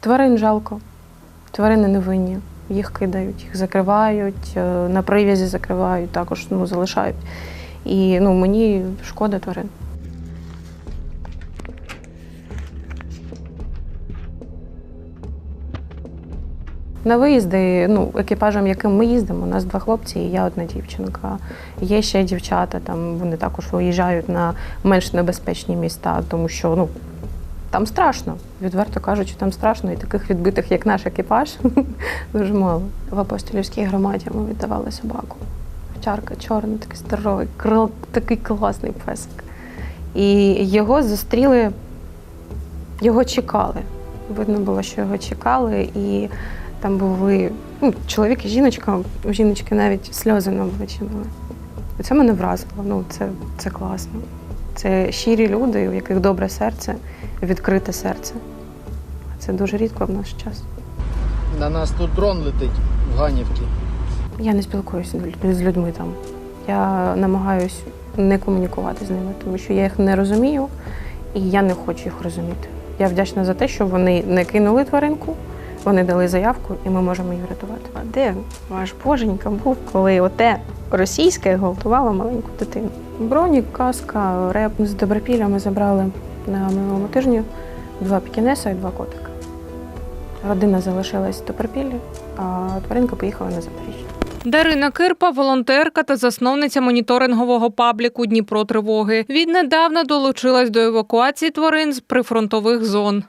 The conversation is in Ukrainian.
Тварин жалко. Тварини невинні. Їх кидають, їх закривають, е, на прив'язі закривають, також ну, залишають. І ну, мені шкода тварин. На виїзди, ну, екіпажем, яким ми їздимо, у нас два хлопці і я одна дівчинка. Є ще дівчата, там вони також виїжджають на менш небезпечні міста, тому що ну, там страшно. Відверто кажучи, там страшно, і таких відбитих, як наш екіпаж, дуже мало. В апостолівській громаді ми віддавали собаку. Овчарка чорний, такий здоровий, крил, такий класний песик. І його зустріли, його чекали. Видно було, що його чекали, і там були ну, чоловік і жіночка, у жіночки навіть сльози на обличчі були. Це мене вразило. Ну, це, це класно. Це щирі люди, у яких добре серце, відкрите серце. Це дуже рідко в наш час. На нас тут дрон летить в Ганівці. Я не спілкуюся з людьми там. Я намагаюсь не комунікувати з ними, тому що я їх не розумію і я не хочу їх розуміти. Я вдячна за те, що вони не кинули тваринку, вони дали заявку, і ми можемо її врятувати. А де ваш боженька був, коли оте російське гвалтувало маленьку дитину? Бронік, каска, реп з добропілля ми забрали на минулому тижні два пікінеса і два котика. Родина залишилась в Добропіллі, а тваринка поїхала на Запоріжжя. Дарина Кирпа, волонтерка та засновниця моніторингового пабліку Дніпро Тривоги. Віднедавна долучилась до евакуації тварин з прифронтових зон.